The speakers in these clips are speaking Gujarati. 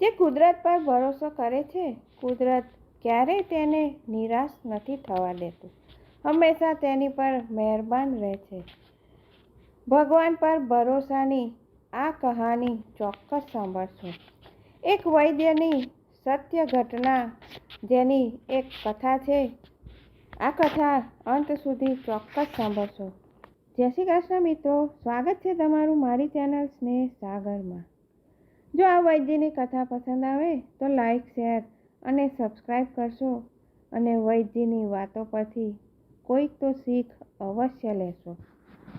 જે કુદરત પર ભરોસો કરે છે, કુદરત ક્યારેય તેને નિરાશ નથી થવા દેતું. હંમેશા તેની પર મહેરબાન રહે છે. ભગવાન પર ભરોસાની આ કહાની ચોક્કસ સાંભળશો. એક વૈદ્યની સત્ય ઘટના જેની એક કથા છે, આ કથા અંત સુધી ચોક્કસ સાંભળશો. જય શ્રી કૃષ્ણ મિત્રો, સ્વાગત છે તમારું મારી ચેનલ સ્નેહ સાગરમાં. જો આ વૈદ્યની કથા પસંદ આવે તો લાઈક શેર અને સબસ્ક્રાઈબ કરશો અને વૈદ્યની વાતો પરથી કોઈક તો શીખ અવશ્ય લેશો.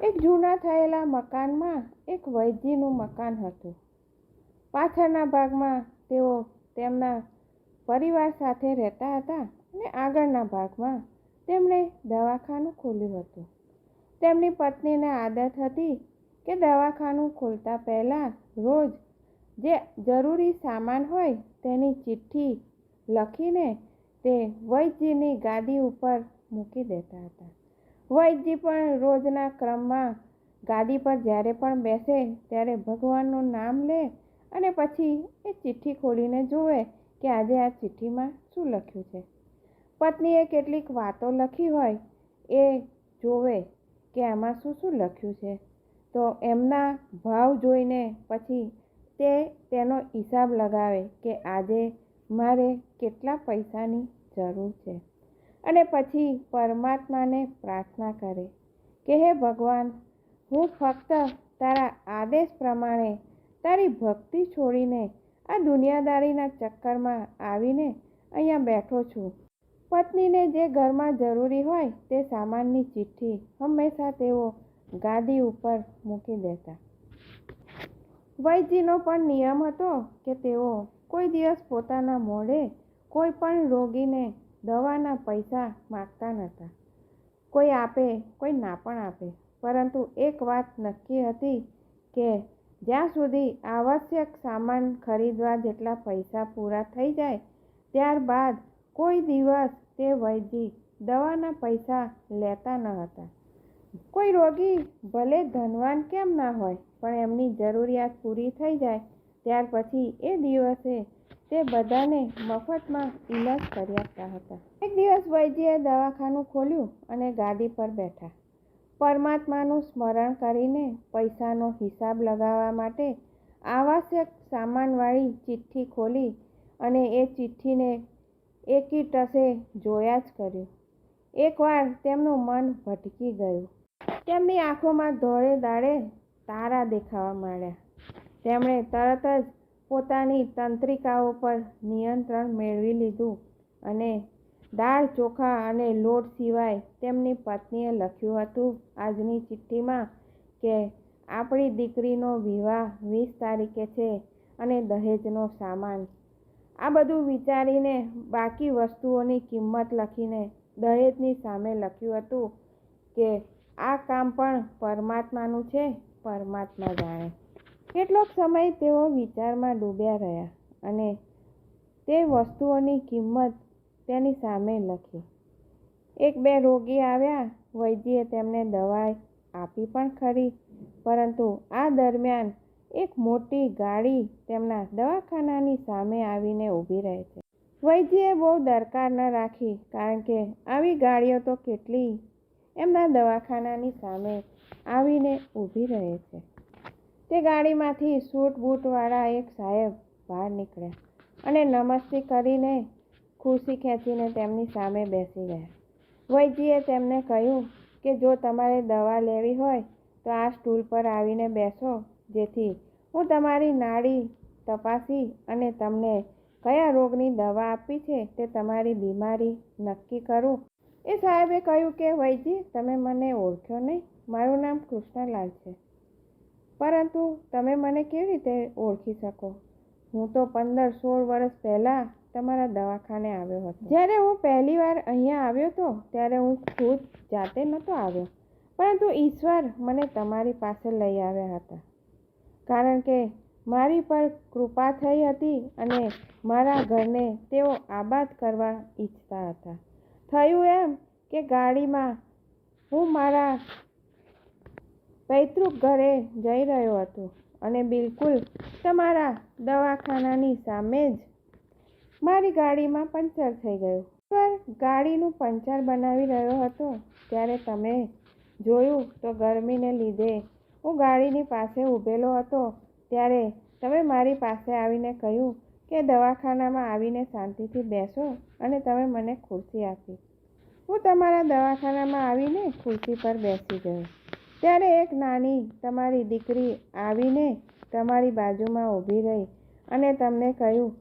એક જૂના થયેલા મકાનમાં એક વૈદ્યનું મકાન હતું. પાછળના ભાગમાં તેઓ તેમના પરિવાર સાથે રહેતા હતા અને આગળના ભાગમાં તેમણે દવાખાનું ખોલ્યું હતું. તેમની પત્નીને આદત હતી કે દવાખાનું ખોલતા પહેલાં રોજ જે જરૂરી સામાન હોય તેની ચિઠ્ઠી લખીને તે વૈદ્યની ગાદી ઉપર મૂકી દેતા હતા. વૈદ્ય પણ રોજના ક્રમમાં ગાદી પર જ્યારે પણ બેસે ત્યારે ભગવાનનું નામ લે અને પછી એ ચિઠ્ઠી ખોલીને જુએ કે આજે આ ચિઠ્ઠીમાં શું લખ્યું છે. પત્નીએ કેટલીક વાતો લખી હોય એ જોવે કે આમાં શું શું લખ્યું છે. તો એમના ભાવ જોઈને પછી તે તેનો હિસાબ લગાવે કે આજે મારે કેટલા પૈસાની જરૂર છે. અને પછી પરમાત્માને પ્રાર્થના કરે કે, હે ભગવાન, હું ફક્ત તારા આદેશ પ્રમાણે તારી ભક્તિ છોડીને આ દુનિયાદારીના ચક્કરમાં આવીને અહીંયા બેઠો છું. પત્નીને જે ઘરમાં જરૂરી હોય તે સામાનની ચિઠ્ઠી હંમેશા તેઓ ગાદી ઉપર મૂકી દેતા. વૈદ્યનો પણ નિયમ હતો કે તેઓ કોઈ દિવસ પોતાના મોઢે કોઈ પણ રોગીને દવાના પૈસા માગતા નહોતા. કોઈ આપે, કોઈ ના પણ આપે. પરંતુ એક વાત નક્કી હતી કે જ્યાં સુધી આવશ્યક સામાન ખરીદવા જેટલા પૈસા પૂરા થઈ જાય, ત્યારબાદ કોઈ દિવસ તે વૈદ્ય દવાના પૈસા લેતા ન હતા. કોઈ રોગી ભલે ધનવાન કેમ ના હોય, પણ એમની જરૂરિયાત પૂરી થઈ જાય, ત્યાર પછી એ દિવસે તે બધાને મફતમાં ઈલાજ કરી આપતા હતા. એક દિવસ વૈદ્યએ દવાખાનું ખોલ્યું અને ગાદી પર બેઠા. પરમાત્માનું સ્મરણ કરીને પૈસાનો હિસાબ લગાવવા માટે આવશ્યક સામાનવાળી ચિઠ્ઠી ખોલી અને એ ચિઠ્ઠીને એકી ટસે જોયા જ કર્યું. એકવાર તેમનું મન ભટકી ગયું. તેમની આંખોમાં ધોળે દાડે તારા દેખાવા માંડ્યા? તેમણે તરત જ પોતાની તંત્રિકાઓ પર નિયંત્રણ મેળવી લીધું અને દાળ ચોખા અને લોટ સિવાય તેમની પત્નીએ લખ્યું હતું આજની ચિઠ્ઠીમાં કે, આપણી દીકરીનો વિવાહ વીસ તારીખે છે અને દહેજનો સામાન. આ બધું વિચારીને બાકી વસ્તુઓની કિંમત લખીને દહેજની સામે લખ્યું હતું કે આ કામ પણ પરમાત્માનું છે, પરમાત્મા જાણે. કેટલોક સમય તેઓ વિચારમાં ડૂબ્યા રહ્યા અને તે વસ્તુઓની કિંમત તેની સામે લખી. એક બે રોગી આવ્યા વૈદ્યએ તેમને દવા આપી પણ ખરી, પરંતુ આ દરમિયાન એક મોટી ગાડી તેમના દવાખાનાની સામે આવીને ઊભી રહે છે. વૈદ્યએ બહુ દરકાર ન રાખી, કારણ કે આવી ગાડીઓ તો કેટલી એમના દવાખાનાની સામે આવીને ઊભી રહે છે. તે ગાડીમાંથી સૂટ બૂટવાળા એક સાહેબ બહાર નીકળ્યા અને નમસ્તે કરીને ખુરશી ખેંચીને તેમની સામે બેસી ગયા. વૈદ્યએ તેમને કહ્યું કે જો તમારે દવા લેવી હોય તો આ સ્ટૂલ પર આવીને બેસો, જેથી હું તમારી નાડી તપાસી અને તમને કયા રોગની દવા આપવી છે તે તમારી બીમારી નક્કી કરું. એ સાહેબે કહ્યું કે, વૈજી, તમે મને ઓળખ્યો નહીં. મારું નામ કૃષ્ણલાલ છે. પરંતુ તમે મને કેવી રીતે ઓળખી શકો? હું તો પંદર સોળ વર્ષ પહેલાં તમારા દવાખાને આવ્યો હતો. જ્યારે હું પહેલી વાર અહીંયા આવ્યો હતો ત્યારે હું ખુદ જાતે નહોતો આવ્યો. પરંતુ ઈશ્વર મને તમારી પાસે લઈ આવ્યા હતા. કારણ કે મારી પર કૃપા થઈ હતી અને મારા ઘરને તેઓ આબાદ કરવા ઈચ્છતા હતા. થયું એમ કે ગાડીમાં હું મારા પૈતૃક ઘરે જઈ રહ્યો હતો અને બિલકુલ તમારા દવાખાનાની સામે જ મારી ગાડીમાં પંચર થઈ ગયું. પર ગાડીનું પંચર બનાવી રહ્યો હતો ત્યારે તમે જોયું તો ગરમીને લીધે હું ગાડીની પાસે ઊભેલો હતો. ત્યારે તમે મારી પાસે આવીને કહ્યું કે દવાખાનામાં આવીને શાંતિથી બેસો અને તમે મને ખુરશી આપી. હું તમારા દવાખાનામાં આવીને ખુરશી પર બેસી ગયો. ત્યારે એક નાની તમારી દીકરી આવીને તમારી બાજુમાં ઊભી રહી અને તમને કહ્યું,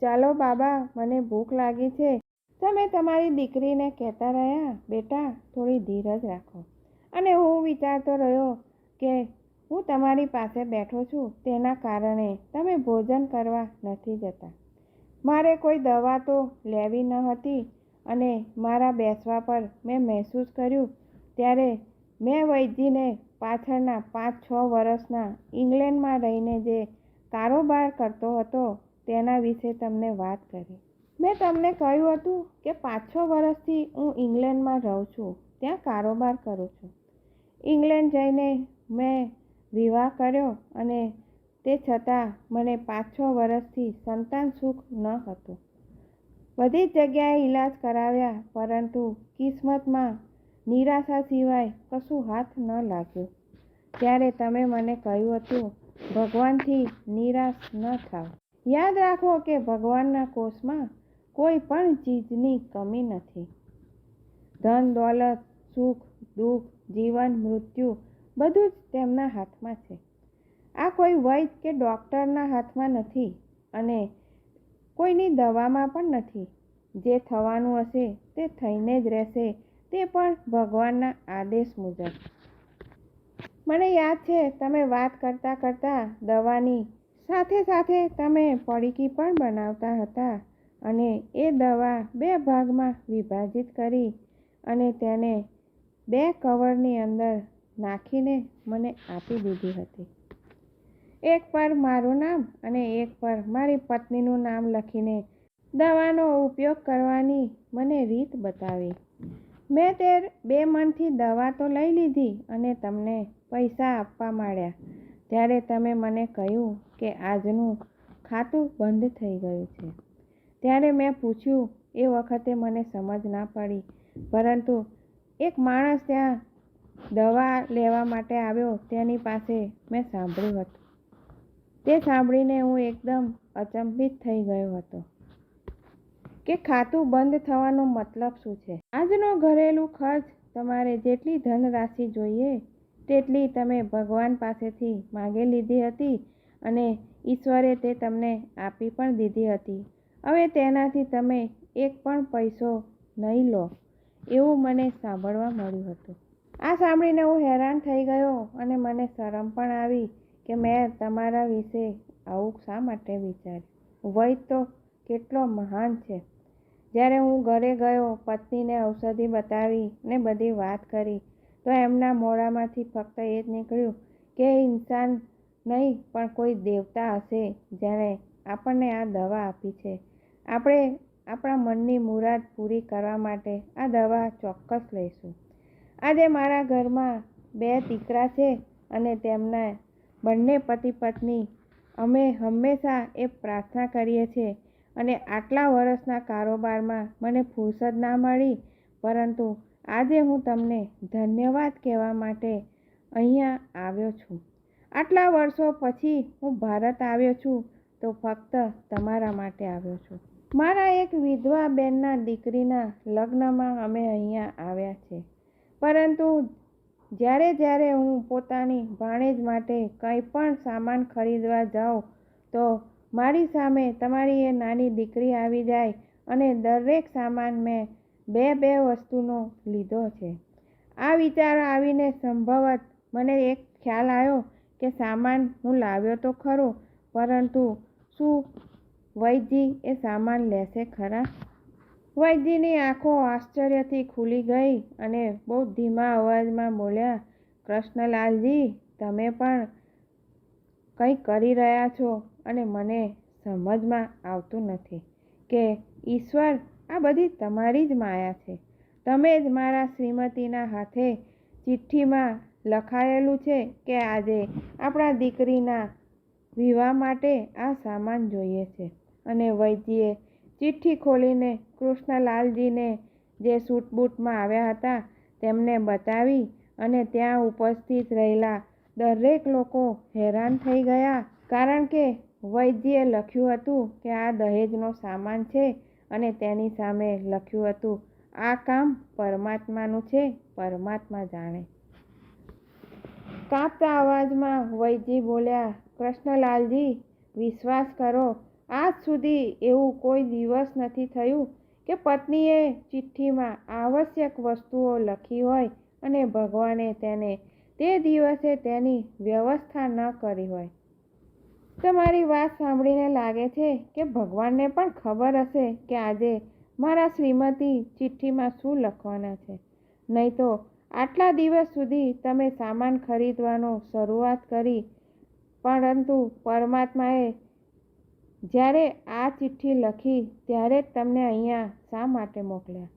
ચાલો બાબા, મને ભૂખ લાગી છે. તમે તમારી દીકરીને કહેતા રહ્યા. બેટા, થોડી ધીરજ રાખો. અને હું વિચારતો રહ્યો કે હું તમારી પાસે બેઠો છું તેના કારણે તમે ભોજન કરવા નથી જતા. મારે કોઈ દવા તો લેવી ન હતી અને મારા બેસવા પર મેં મહેસૂસ કર્યું ત્યારે મેં વૈદ્યને પાછળના પાંચ છ વર્ષના ઇંગ્લેન્ડમાં રહીને જે કારોબાર કરતો હતો તેના વિશે તમને વાત કરી. મેં તમને કહ્યું હતું કે પાંચ છ વર્ષથી હું ઇંગ્લેન્ડમાં રહું છું, ત્યાં કારોબાર કરું છું. ઇંગ્લેન્ડ જઈને મેં વિવાહ કર્યો અને તે છતાં મને પાંચ છ વર્ષથી સંતાન સુખ ન હતું. બધી જગ્યાએ ઈલાજ કરાવ્યા, પરંતુ કિસ્મતમાં નિરાશા સિવાય કશું હાથ ન લાગ્યું. ત્યારે તમે મને કહ્યું હતું, ભગવાનથી નિરાશ ન થાવ. યાદ રાખો કે ભગવાનના કોષમાં કોઈ પણ ચીજની કમી નથી. ધન, દોલત, સુખ, દુઃખ, જીવન, મૃત્યુ બધું જ તેમના હાથમાં છે. આ કોઈ વૈદ કે ડૉક્ટરના હાથમાં નથી અને કોઈની દવામાં પણ નથી. જે થવાનું હશે તે થઈને જ રહેશે, તે પણ ભગવાનના આદેશ મુજબ. મને યાદ છે, તમે વાત કરતાં કરતાં દવાની સાથે સાથે તમે પડીકી પણ બનાવતા હતા અને એ દવા બે ભાગમાં વિભાજિત કરી અને તેને બે કવરની અંદર નાખીને મને આપી દીધી હતી. એક પર મારું નામ અને એક પર મારી પત્નીનું નામ લખીને દવાનો ઉપયોગ કરવાની મને રીત બતાવી. મેં તે બે મનથી દવા તો લઈ લીધી અને તમને પૈસા આપવા માંડ્યા. ત્યારે તમે મને કહ્યું કે આજનું ખાતું બંધ થઈ ગયું છે. ત્યારે મેં પૂછ્યું, એ વખતે મને સમજ ના પડી. પરંતુ એક માણસ ત્યાં દવા લેવા માટે આવ્યો તેની પાસે મેં સાંભળ્યું હતું. તે સાંભળીને હું એકદમ અચંબિત થઈ ગયો હતો કે ખાતું બંધ થવાનો મતલબ શું છે? આજનો ઘરેલું ખર્ચ તમારે જેટલી ધનરાશિ જોઈએ, તેટલી તમે ભગવાન પાસેથી માગી લીધી હતી અને ઈશ્વરે તે તમને આપી પણ દીધી હતી. હવે તેનાથી તમે એક પણ પૈસો નહીં લો એવું મને સાંભળવા મળ્યું હતું. આ સાંભળીને હું હેરાન થઈ ગયો અને મને શરમ પણ આવી કે મેં તમારા વિશે આવું શા માટે વિચાર્યું? વૈદ તો કેટલો મહાન છે. જ્યારે હું ઘરે ગયો, પત્નીને ઔષધિ બતાવી ને બધી વાત કરી, તો એમના મોઢામાંથી ફક્ત એ જ નીકળ્યું કે ઇન્સાન નહીં, પણ કોઈ દેવતા હશે જેણે આપણને આ દવા આપી છે. આપણે આપણા મનની મુરાદ પૂરી કરવા માટે આ દવા ચોક્કસ લઈશું. આજે મારા ઘરમાં બે દીકરા છે અને તેમના બંને પતિ પત્ની. અમે હંમેશા એ પ્રાર્થના કરીએ છીએ અને આટલા વર્ષના કારોબારમાં મને ફુરસદ ના મળી, પરંતુ આજે હું તમને ધન્યવાદ કહેવા માટે અહીંયા આવ્યો છું. આટલા વર્ષો પછી હું ભારત આવ્યો છું તો ફક્ત તમારા માટે આવ્યો છું. મારા એક વિધવા બેનના દીકરીના લગ્નમાં અમે અહીંયા આવ્યા છે. પરંતુ જ્યારે જ્યારે હું પોતાની ભાણેજ માટે કંઈ પણ સામાન ખરીદવા જાઉં, તો મારી સામે તમારી એ નાની દીકરી આવી જાય અને દરેક સામાન મેં બે બે વસ્તુનો લીધો છે. આ વિચાર આવીને સંભવત મને એક ખ્યાલ આવ્યો કે સામાન હું લાવ્યો તો ખરો, પરંતુ શું વૈદજી એ સામાન લેશે ખરા? વૈદજીની આંખો આશ્ચર્યથી ખુલી ગઈ અને બહુ ધીમા અવાજમાં બોલ્યા, કૃષ્ણલાલજી, તમે પણ કંઈ કરી રહ્યા છો અને મને સમજમાં આવતું નથી કે ઈશ્વર આ બધી તમારી જ માયા છે. તમે જ મારા શ્રીમતીના હાથે ચિઠ્ઠીમાં લખાયેલું છે કે આજે આપણા દીકરીના વિવાહ માટે આ સામાન જોઈએ છે. અને વૈદ્યએ ચિઠ્ઠી ખોલીને કૃષ્ણલાલજીને જે સૂટબૂટમાં આવ્યા હતા તેમને બતાવી અને ત્યાં ઉપસ્થિત રહેલા દરેક લોકો હેરાન થઈ ગયા. કારણ કે વૈદ્યએ લખ્યું હતું કે આ દહેજનો સામાન છે અને તેની સામે લખ્યું હતું, આ કામ પરમાત્માનું છે, પરમાત્મા જાણે. કાપતા અવાજમાં વૈદ્ય બોલ્યા, કૃષ્ણલાલજી, વિશ્વાસ કરો આજ સુધી એવું કોઈ દિવસ નથી થયું કે પત્નીએ ચિઠ્ઠીમાં આવશ્યક વસ્તુઓ લખી હોય અને ભગવાને તેને તે દિવસે તેની વ્યવસ્થા ન કરી હોય. તમારી વાત સાંભળીને લાગે છે કે ભગવાનને પણ ખબર હશે કે આજે મારા શ્રીમતી ચિઠ્ઠીમાં શું લખવાના છે. નહીં તો આટલા દિવસ સુધી તમે સામાન ખરીદવાનો શરૂઆત કરી, પરંતુ પરમાત્માએ જ્યારે આ ચિઠ્ઠી લખી ત્યારે તમને અહીંયા શા માટે મોકલ્યા?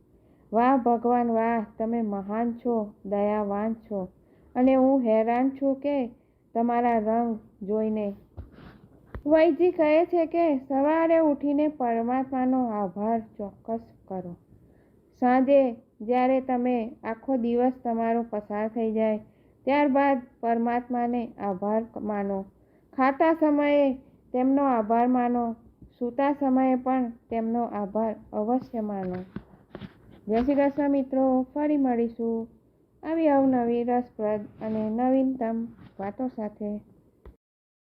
વાહ ભગવાન, વાહ, તમે મહાન છો, દયાવાન છો અને હું હેરાન છું કે તમારા રંગ જોઈને. વૈજી કહે છે કે સવારે ઉઠીને પરમાત્માનો આભાર ચોક્કસ કરો. સાંજે જ્યારે તમે આખો દિવસ તમારો પસાર થઈ જાય, ત્યારબાદ પરમાત્માને આભાર માનો. ખાતા સમયે તેમનો આભાર માનો. સૂતા સમયે પણ તેમનો આભાર અવશ્ય માનો. જય શ્રી કૃષ્ણ મિત્રો, ફરી મળીશું. આવી અવનવી રસપ્રદ અને નવીનતમ વાતો સાથે.